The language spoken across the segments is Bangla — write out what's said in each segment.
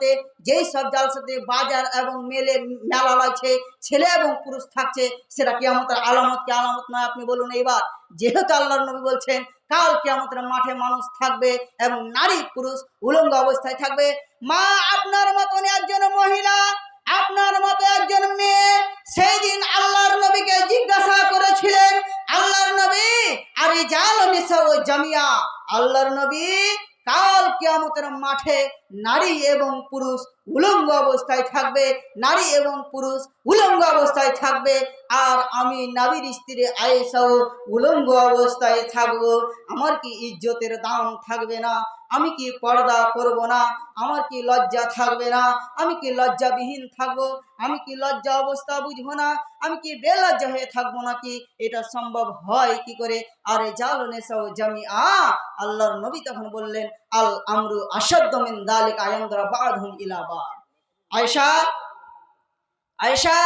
জালসাতে যেই সব জালসাতে বাজার এবং মেলে মেলা লাগছে, ছেলে এবং পুরুষ থাকছে, সেটা কিয়ামতের আলামত কি আলামত নয়, আপনি বলুন এইবার। যেহেতু আল্লাহর নবী বলছেন, কাল কিয়ামতের মাঠে মানুষ থাকবে এবং নারী পুরুষ উলঙ্গ অবস্থায় থাকবে। মা, আপনার মতন একজন মহিলা, আপনার মতো একজন মেয়ে, সেই দিন আল্লাহর নবীকে জিজ্ঞাসা করেছিলেন, আল্লাহর নবী আর জামিয়া, আল্লাহর নবী কাল কিয়ামতের মাঠে নারী এবং পুরুষ উলঙ্গ অবস্থায় থাকবে, নারী এবং পুরুষ উলঙ্গ অবস্থায় থাকবে, আর আমি নারীর স্ত্রী আয়েসাও উলঙ্গ অবস্থায় থাকব। আমার কি ইজ্জতের দাম থাকবে না? আমি কি পর্দা করব না? আমার কি লজ্জা থাকবে না? আমি কি লজ্জাবিহীন থাকব? আমি কি লজ্জা অবস্থা বুঝব না? আমি কি বেলজ্জা হয়ে থাকব নাকি? এটা সম্ভব হয় কি করে? আরে জালো নেশাও জামি আ আল্লাহর নবী তখন বললেন, আল আমরু আসাদ্দ মিন দালিক আয়ামদরা বাদহুম ইলাবা আয়েশা আয়েশা,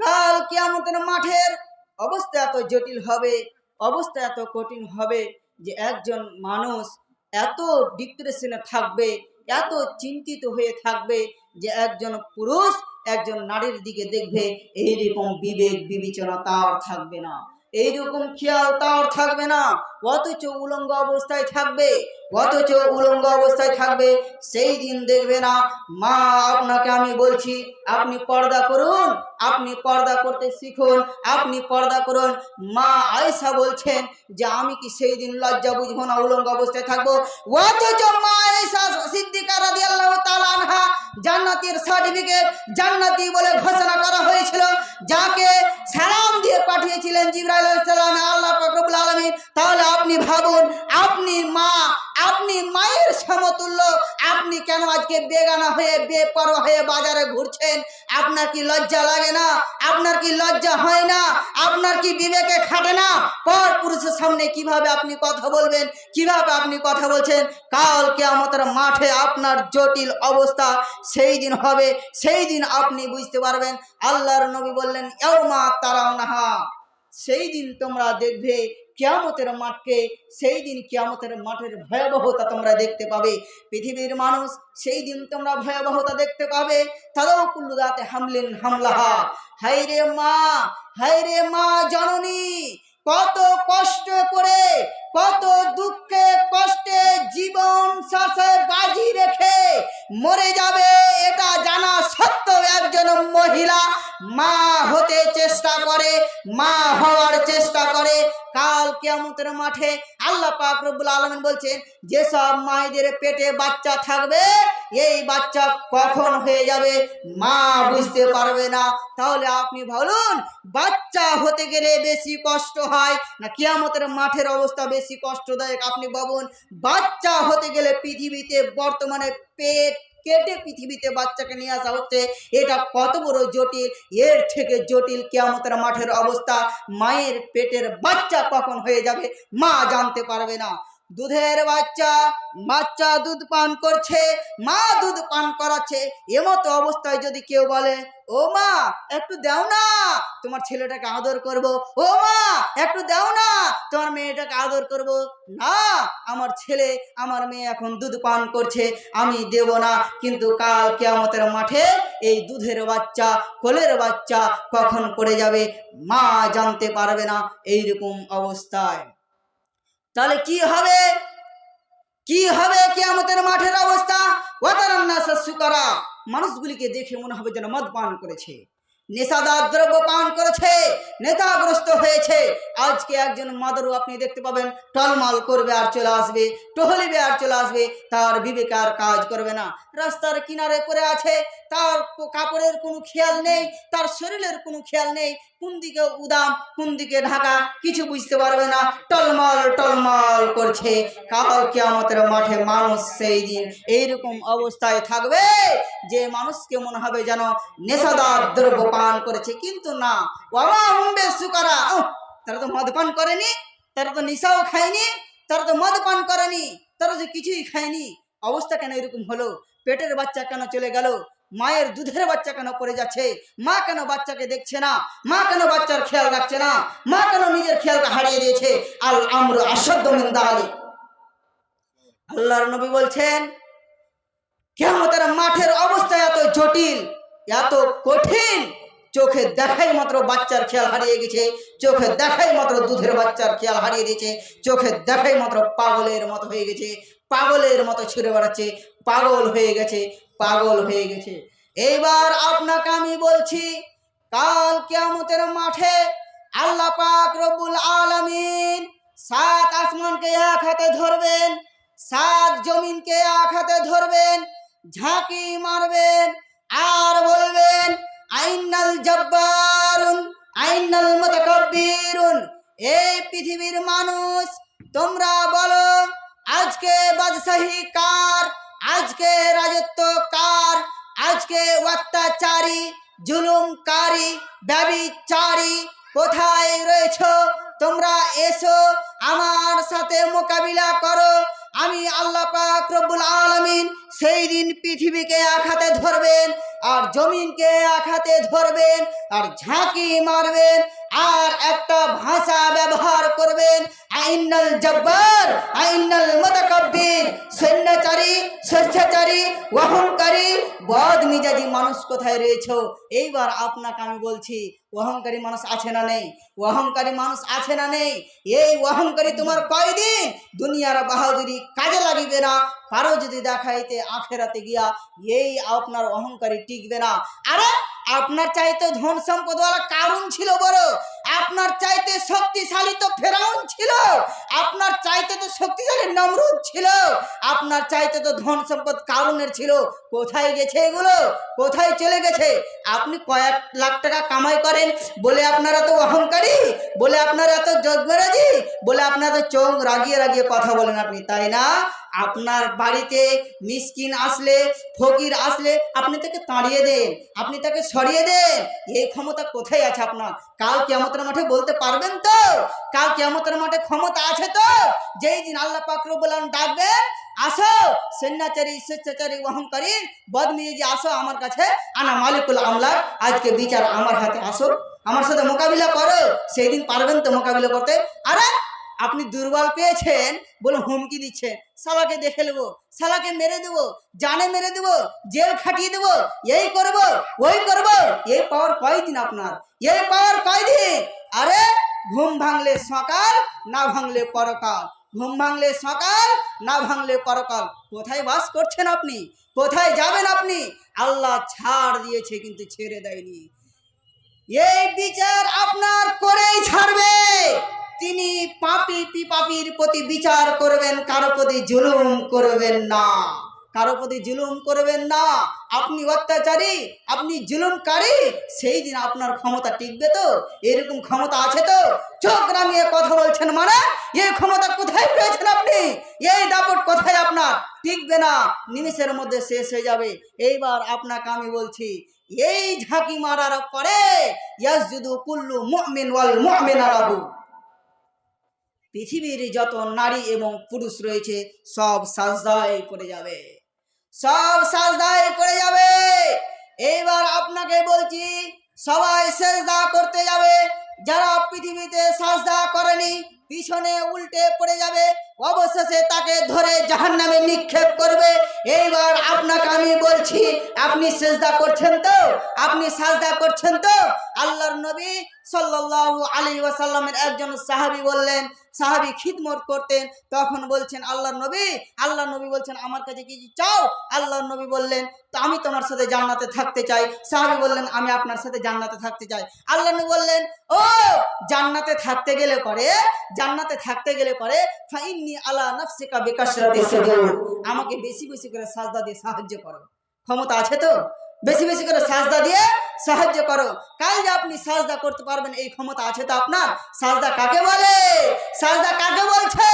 কাল কিয়ামতের মাঠের অবস্থা এত জটিল হবে, অবস্থা এত কঠিন হবে যে একজন মানুষ এত ডিপ্রেশনে থাকবে, এত চিন্তিত হয়ে থাকবে যে একজন পুরুষ একজন নারীর দিকে দেখবে, এইরকম বিবেক, বিবেচনা তার থাকবে না। এইরকম খেয়াল তার থাকবে না। অথচ উলঙ্গ অবস্থায় থাকবে অথচ উলঙ্গ অবস্থায় থাকবে, সেই দিন দেখবে না। মা, আপনাকে আমি বলছি, আপনি পর্দা করুন, আপনি পর্দা করতে শিখুন, আপনি পর্দা করুন। মা আয়সা বলছেন যে, আমি কি সেই দিন লজ্জা বুঝব না, উলঙ্গ অবস্থায় থাকব? অথচ মা আয়সা তাআলা আনহা জান্নাতের সার্টিফিকেট, জান্নাতি বলে ঘোষণা করা হয়েছিল, যাকে সালাম দিয়ে পাঠিয়েছিলেন আলাইহিস সালাম। আল্লাহ পাক রব্বুল আলামিন, তাহলে আপনি ভাবুন, আপনি মা, আপনি মায়ের সমতুল্য, আপনি কেন আজকে বেগানা হয়ে, বেপরোয়া হয়ে বাজারে ঘুরছেন? আপনার কি লজ্জা লাগে না? আপনার কি লজ্জা হয় না? আপনার কি বিবেকে খাটে না? পর পুরুষের সামনে কীভাবে আপনি কথা বলবেন? কীভাবে আপনি কথা বলছেন? কাল কেয়ামতের মাঠে আপনার জটিল অবস্থা সেই দিন হবে, সেই দিন আপনি বুঝতে পারবেন। আল্লাহর নবী বললেন এও মা তারাও নাহা সেই দিন তোমরা দেখবে কিয়ামতের মাঠকে সেই দিন কিয়ামতের মাঠের ভয়াবহতা তোমরা দেখতে পাবে। পৃথিবীর মানুষ সেই দিন তোমরা ভয়াবহতা দেখতে পাবে। তারাও কুল্লুদাতে হামলেন হামলাহা। হাই রে মা হাই রে মা জননী কত কষ্ট করে, কত দুঃখে কষ্টে জীবন শ্বাসে বাজি রেখে মরে যাবে, এটা জানা সত্ত্বেও একজন মহিলা মা হতে চেষ্টা করে, মা হওয়ার চেষ্টা করে। কাল কিয়ামতের মাঠে আল্লাহ পাক রব্বুল আলামিন বলছেন, যেসব মায়েদের পেটে বাচ্চা থাকবে এই বাচ্চা কখন হয়ে যাবে মা বুঝতে পারবে না। তাহলে আপনি বলুন বাচ্চা হতে গেলে বেশি কষ্ট হয় না কিয়ামতের মাঠের অবস্থা বেশি কষ্টদায়ক? আপনি ভাবুন, বাচ্চা হতে গেলে পৃথিবীতে বর্তমানে পেট কেটে পৃথিবীতে বাচ্চাকে নিয়ে আসা হচ্ছে। এটা কত বড় জটিল, এর থেকে জটিল কেয়ামতের মাঠের অবস্থা। মায়ের পেটের বাচ্চা কখন হয়ে যাবে মা জানতে পারবে না। দুধের বাচ্চা বাচ্চা দুধ পান করছে, মা দুধ পান করাচ্ছে, এমতো অবস্থায় যদি কেউ বলে, ও মা, একটু দাও না, তোমার ছেলেটাকে আদর করব। ও মা, একটু দাও না, তোমার মেয়েটাকে আদর করব। না, আমার ছেলে, আমার মেয়ে এখন দুধ পান করছে, আমি দেব না। কিন্তু কাল কেয়ামতের মাঠে এই দুধের বাচ্চা, কোলের বাচ্চা কখন পড়ে যাবে, মা জানতে পারবে না, এইরকম অবস্থায়। তাহলে কি হবে? কি হবে কিয়ামতের মাঠের অবস্থা? ওয়াতারান্না সুকারা মানুষগুলিকে দেখে মনে হবে যেন মদ পান করেছে। নেশাদার দ্রব্য পান করেছে নেতাগ্রস্ত হয়েছে। আজকে একজন মাদারও আপনি দেখতে পাবেন, টলমাল করবে আর চলে আসবে, টহলিবে আর চলে আসবে, তার বিবেক আর কাজ করবে না। রাস্তার কিনারে পড়ে আছে, তার কাপড়ের কোনো খেয়াল নেই, তার শরীরের কোনো খেয়াল নেই, কোন দিকে উদাম, কোন দিকে ঢাকা, কিছু বুঝতে পারবে না। টলমল টলমল করছে, কাল কেয়ামতের মাঠে মানুষ সেই দিন এইরকম অবস্থায় থাকবে, যে মানুষকে মনে হবে যেন নেশাদার দ্রব্য পান করেছে, কিন্তু না। ওমা হুম্বে সুকারা। তারা তো মদ পান করেনি, তারা তো নেশাও খায়নি, তারা তো মদ পান করেনি, তারা তো কিছুই খায়নি। অবস্থা কেন এরকম হলো? পেটের বাচ্চা কেন চলে গেল? মায়ের দুধের বাচ্চা কেন পড়ে যাচ্ছে? মা কেন বাচ্চাকে দেখছে না? মা কেন বাচ্চার খেয়াল রাখছে না? মা কেন নিজের খেয়ালটা হারিয়ে দিয়েছে? আল আমর আসাদ্দ মিন্দা আলী আল্লাহর নবী বলছেন কেমন তারা মাঠের অবস্থা এত জটিল, এত কঠিন চোখে দেখাই মাত্র বাচ্চার খেয়াল হারিয়ে গেছে, চোখে দেখাই মাত্র দুধের বাচ্চার খেয়াল হারিয়ে দিয়েছে, চোখে দেখাই মাত্র পাগলের মতো হয়ে গেছে, পাগলের মতো ছুড়ে বেড়াচ্ছে, পাগল হয়ে গেছে, পাগল হয়ে গেছে। এইবার আপনাকে আমি বলছি, কাল কেয়ামতের মাঠে আল্লাহ পাক রব্বুল আলামিন সাত আসমানকে এক হাতে ধরবেন, সাত জমিনকে এক হাতে ধরবেন, ঝাঁকি মারবেন আর বলবেন আইনাল জব্বারুন, আইনাল মুতাকাব্বিরুন। এই পৃথিবীর মানুষ, তোমরা বলো, আজকে বাদশাহী কার? আজকে রাজত্ব কার? আজকে অত্যাচারী, জুলুমকারী, ব্যবিচারী কোথায় রয়েছ? তোমরা এসো, আমার সাথে মোকাবিলা করো। আমি আল্লাহ পাক রব্বুল আলামিন সেই দিন পৃথিবীকে হাতে ধরবেন। আর জমিনকে আখাতে ধরবেন, আর ঝাঁকি মারবেন, আর একটা ভাষা ব্যবহার করবেন। আইনাল জব্বার, আইনাল মতকব্বির স্বেচ্ছাচারী, অহংকারী, বদ মিজাজি মানুষ কোথায় রয়েছে? এইবার আপনাকে আমি বলছি, অহংকারী মানুষ আছে না নেই? অহংকারী মানুষ আছে না নেই? এই অহংকারী তোমার কয়দিন দুনিয়ার বাহাদুরি কাজে লাগিবে না? কারও যদি দেখাইতে আখেরাতে গিয়া, এই আপনার অহংকারী টিকবে না। আরে আপনার চাইতে ধন সম্পদওয়ালা কারণ ছিল বড়? আপনার চাইতে শক্তিশালী তো ফেরাউন ছিল। আপনার চাইতে তো শক্তিশালী নমরুদ ছিল। আপনার চাইতে তো ধন সম্পদ কারণের ছিল। কোথায় গেছে এগুলো? কোথায় চলে গেছে? আপনি কয়েক লাখ টাকা কামাই করেন, বলে আপনারা তো অহংকারী, বলে আপনারা এত জগমেরাজি বলে আপনারা তো চোখ রাগিয়ে রাগিয়ে কথা বলেন আপনি, তাই না? আপনার বাড়িতে মিসকিন আসলে, ফকির আসলে, আপনি তাকে তাড়িয়ে দেন, আপনি তাকে সরিয়ে দেন, এই ক্ষমতা কোথায় আছে আপনার? কাল কেমতের মাঠে বলতে পারবেন তো? কাল কেমতের মাঠে ক্ষমতা আছে তো? যেই দিন আল্লাহ পাকর বলেন ডাকবেন, আসো সন্ন্যাচারী স্বেচ্ছাচারী অহংকারী যে আসো আমার কাছে, আনা মালিকুল আমলার আজকে বিচার আমার হাতে আসো আমার সাথে মোকাবিলা করো, সেই দিন পারবেন তো মোকাবিলা করতে? আরে আপনি দুর্বল পেয়েছেন বলে হুমকি দিচ্ছেন। সালাকে দেখে নেব সালাকে মেরে দেবো, জানে মেরে দেবো, জেল খাটিয়ে দেবো, এই করব, ওই করব, এই পাওয়ার কয়দিন আপনার? এই পাওয়ার কয়দিন? আরে, ঘুম ভাঙলে সকাল, না ভাঙলে পরকাল। ঘুম ভাঙলে সকাল, না ভাঙলে পরকাল। কোথায় বাস করছেন আপনি? কোথায় যাবেন আপনি? আল্লাহ ছাড় দিয়েছে কিন্তু ছেড়ে দেয়নি। এই বিচার আপনার করেই পাপি পিপাপির প্রতি বিচার করবেন, কারও প্রতি জুলুম করবেন না। কারও প্রতি জুলুম করবেন না। আপনি অত্যাচারী, আপনি জুলুমকারী, সেই দিন আপনার ক্ষমতা টিকবে তো, এরকম ক্ষমতা আছে তো। চোখ রাঙিয়ে কথা বলছেন মানে এই ক্ষমতা কোথায় পেয়েছেন আপনি? এই দাপট কোথায় আপনার? টিকবে না, নিমিষের মধ্যে শেষ হয়ে যাবে। এইবার আপনাকে আমি বলছি, এই ঝাঁকি মারার পরে, ইয়াসজুদু কুল্লু মুমিন ওয়াল মুমিনারাহু। পৃথিবীর যত নারী এবং পুরুষ রয়েছে, সব সাজদায় করে যাবে। সব সাজদায় পড়ে যাবে। এইবার আপনাকে বলছি, সবাই সেজদা করতে যাবে। যারা পৃথিবীতে সাজদা করেনি পিছনে উল্টে পড়ে যাবে। অবশেষে তাকে ধরে জাহান্নামে নিক্ষেপ করবে। এইবার আপনাকে আমি বলছি, আপনি সেজদা করছেন তো? আপনি সাজদা করছেন তো? আল্লাহর নবী সাল্লাল্লাহু আলাইহি ওয়াসাল্লামের একজন সাহাবী বললেন, সাহাবী খিদমত করতেন, তখন বলছেন, আল্লাহর নবী আল্লাহর নবী বলছেন, আমার কাছে কি চাও? আল্লাহর নবী বললেন, তো আমি তোমার সাথে জান্নাতে থাকতে চাই। সাহাবী বললেন, আমি আপনার সাথে জান্নাতে থাকতে চাই। আল্লাহ নবী বললেন ও জান্নাতে থাকতে গেলে পরে, জান্নাতে থাকতে গেলে পরে, ফাইন্নি আলা নাফসিকা বিকাশরাতি সুজুদ আমাকে বেশি বেশি করে সাজদা দিয়ে সাহায্য করো। ক্ষমতা আছে তো? বেশি বেশি করে সাজদা দিয়ে সাহায্য করো। কাল যে আপনি সাজদা করতে পারবেন, এই ক্ষমতা আছে তো আপনার? সাজদা কাকে বলে? সাজদা কাকে বলছে?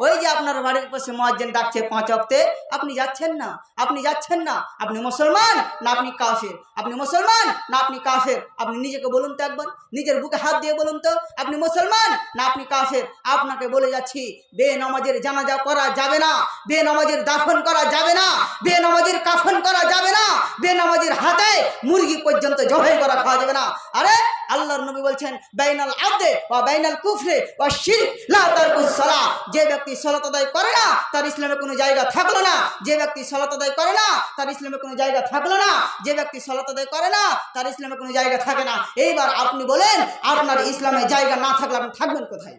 ওই যে আপনার বাড়ির পাশে মহাজ্জেন ডাকছে পাঁচ অক্তে। আপনি যাচ্ছেন না? আপনি যাচ্ছেন না? আপনি মুসলমান না আপনি কাফের? আপনি মুসলমান না আপনি কাফের? আপনি নিজেকে বলুন তো একবার। নিজের বুকে হাত দিয়ে বলুন তো। আপনি মুসলমান না আপনি কাফের? আপনাকে বলে যাচ্ছি বে নামাজের জানাজা করা যাবে না। বে নামাজের দাফন করা যাবে না। বে নামাজের কাফন করা যাবে না। বে বেনামাজির হাতে মুরগি পর্যন্ত জবাই করা খাওয়া যাবে না। আরে আল্লাহর নবী বলছেন, বাইনাল আবদে বা বাইনাল কুফরে বা শিরক, লা তারকুস সালাহ। যে ব্যক্তি সালাত আদায় করে না, তার ইসলামে কোনো জায়গা থাকল না। যে ব্যক্তি সালাত আদায় করে না, তার ইসলামে কোনো জায়গা থাকল না। যে ব্যক্তি সালাত আদায় করে না, তার ইসলামে কোনো জায়গা থাকে না। এইবার আপনি বলেন, আপনার ইসলামে জায়গা না থাকলে আপনি থাকবেন কোথায়?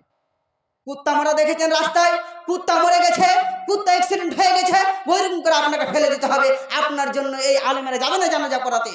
কুত্তা মারা দেখেছেন রাস্তায়? কুত্তা মরে গেছে, কুত্তা অ্যাক্সিডেন্ট হয়ে গেছে, ওইরকম করে আপনাকে ফেলে দিতে হবে। আপনার জন্য এই আলেমেরা যাবে না জানাজা পড়াতে?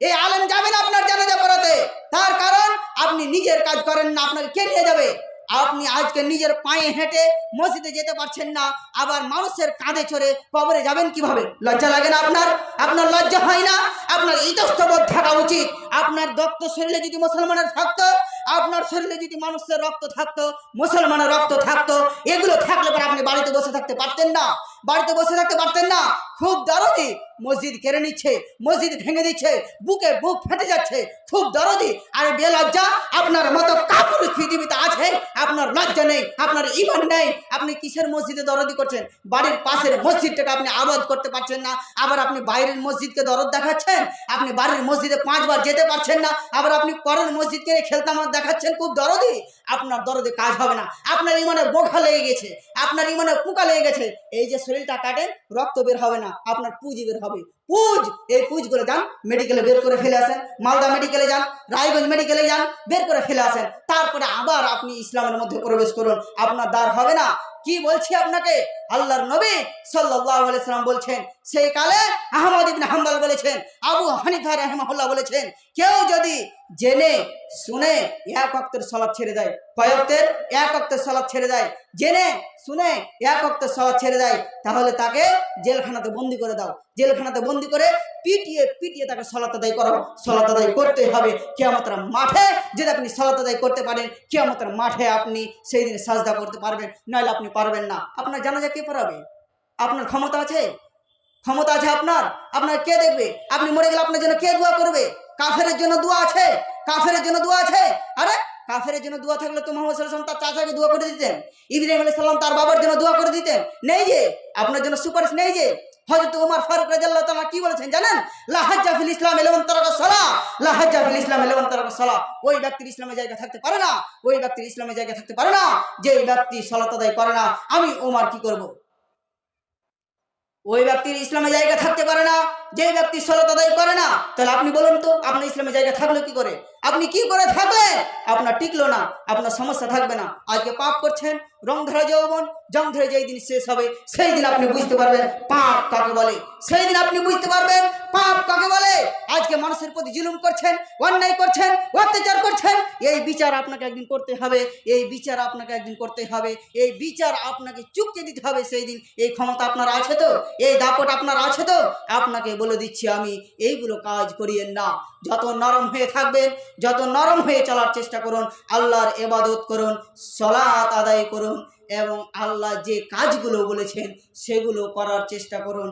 এই আলেম না আপনার জানাজা পড়াতে? তার কারণ আপনি নিজের কাজ করেন না, আপনাকে কে নিয়ে যাবে? আপনি আজকে নিজের পায়ে হেঁটে মসজিদে যেতে পারছেন না, আবার মানুষের কাঁধে চড়ে কবরে যাবেন কীভাবে? লজ্জা লাগে না আপনার? আপনার লজ্জা হয় না? আপনার ইতস্তবোধ থাকা উচিত। আপনার রক্ত শরীরে যদি মুসলমানের থাকতো আপনার শরীরে যদি মানুষের রক্ত থাকতো, মুসলমানের রক্ত থাকতো, এগুলো থাকলে পরে আপনি বাড়িতে বসে থাকতে পারতেন না। বাড়িতে বসে থাকতে পারতেন না। খুব দরদি মসজিদ কেড়ে নিচ্ছে, মসজিদ ভেঙে দিচ্ছে, বুকে বুক ফেটে যাচ্ছে। খুব দরদি, আর বেলজ্জা, আপনার মতো কাপুর পৃথিবীতে আছে, আপনার লজ্জা নেই, আপনার ইমান নেই। আপনি কিসের মসজিদে দরদি করছেন? বাড়ির পাশের মসজিদটাকে আপনি আবাদ করতে পারছেন না। আবার আপনি বাইরের মসজিদকে দরদ দেখাচ্ছেন? আপনি বাড়ির মসজিদে পাঁচবার যেতে পারছেন না। আবার আপনি পরের মসজিদকে খেলতাম দেখাচ্ছেন? খুব দরদি। আপনার দরদে কাজ হবে না। আপনার ইমানে বোখা লেগে গেছে। আপনার ইমানে পোকা লেগে গেছে। এই যে শরীরটা কাটেন রক্ত বের হবে না আপনার পুঁজি বের হবে। পুজ এই পুজগুলো যান মেডিকেলে বের করে ফেলে আসেন। মালদা মেডিকেলে যান, রায়গঞ্জ মেডিকেলে যান, বের করে ফেলে আসেন। তারপরে আবার আপনি ইসলামের মধ্যে প্রবেশ করুন। আপনার দ্বার হবে না। কি বলছি আপনাকে? আল্লাহর নবী সাল্লাম বলছেন, সেই কালে আহমদ ইবনে হাম্বল বলেছেন, আবু হানিফা রাহিমাহুল্লাহ বলেছেন, কেউ যদি জেনে, শুনে এক অক্তের সলাপ ছেড়ে দেয়, কয় অক্তের এক অক্তের সলাপ ছেড়ে দেয়। জেনে, শুনে এক অক্তের সলাপ ছেড়ে দেয়। তাহলে তাকে জেলখানাতে বন্দি করে দাও। জেলখানাতে বন্দি করে পিটিয়ে পিটিয়ে তাকে সলাত আদায় করো সলাত আদায় করতে হবে কেয়ামতের মাঠে। যদি আপনি সলাত আদায় করতে পারেন, কেয়ামতের মাঠে আপনি সেই দিন সাজদা করতে পারবেন, নইলে আপনি পারবেন না। আপনার জানাজা কে পড়াবে? আপনার ক্ষমতা আছে? ক্ষমতা আছে আপনার? আপনার কে দেখবে? আপনি মরে গেলে আপনার জন্য কে দোয়া করবে? কাফের জন্য দোয়া আছে? কাফেরের জন্য দোয়া আছে? আরে কাফেরের জন্য দোয়া থাকলে তো মোহাম্মদ সাল্লাম তার চাচাকে দোয়া করে দিতেন। ইব্রাহিম আলাইহিস সাল্লাম তার বাবার জন্য দোয়া করে দিতেন। নেই যে? আপনার জন্য সুপারিশ নেই যে? হযরত উমার ফারুক রাদিয়াল্লাহু তাআলা কি বলেছেন জানেন? লা হাজ্জা ফিল ইসলাম ইলামান তারাকা সালাহ। লা হাজ্জা ফিল ইসলাম ইলামান তারাকা সালাহ। ওই ব্যক্তির ইসলামের জায়গা থাকতে পারে না। ওই ব্যক্তির ইসলামের জায়গা থাকতে পারে না। যে ব্যক্তি সালাত আদায় করে না, আমি ওমর কি করব? ওই ব্যক্তির ইসলামের জায়গা থাকতে পারে না। যে ব্যক্তি সলাত আদায় করে না, তাহলে আপনি বলুন তো, আপনার ইসলামে জায়গা থাকল কি করে? আপনি কি করে থাকলে আপনার টিকলো না, আপনার সমস্যা থাকবে না। আজকে পাপ করছেন, রং ধরা যৌবন, জং ধরে যেই দিন শেষ হবে, সেই দিন আপনি বুঝতে পারবেন পাপ কাকে বলে। সেই দিন আপনি বুঝতে পারবেন পাপ কাকে বলে। আজকে মানুষের প্রতি জুলুম করছেন, অন্যায় করছেন, অত্যাচার করছেন, এই বিচার আপনাকে একদিন করতে হবে, এই বিচার আপনাকে একদিন করতে হবে, এই বিচার আপনাকে চুকিয়ে দিতে হবে সেই দিন। এই ক্ষমতা আপনার আছে তো? এই দাপট আপনার আছে তো? আপনাকে বলে দিচ্ছি আমি, এইগুলো কাজ করিয়েন না। যত নরম হয়ে থাকবেন, যত নরম হয়ে চলার চেষ্টা করুন, আল্লাহর এবাদত করুন সলাত আদায় করুন এবং আল্লাহ যে কাজগুলো বলেছেন সেগুলো করার চেষ্টা করুন।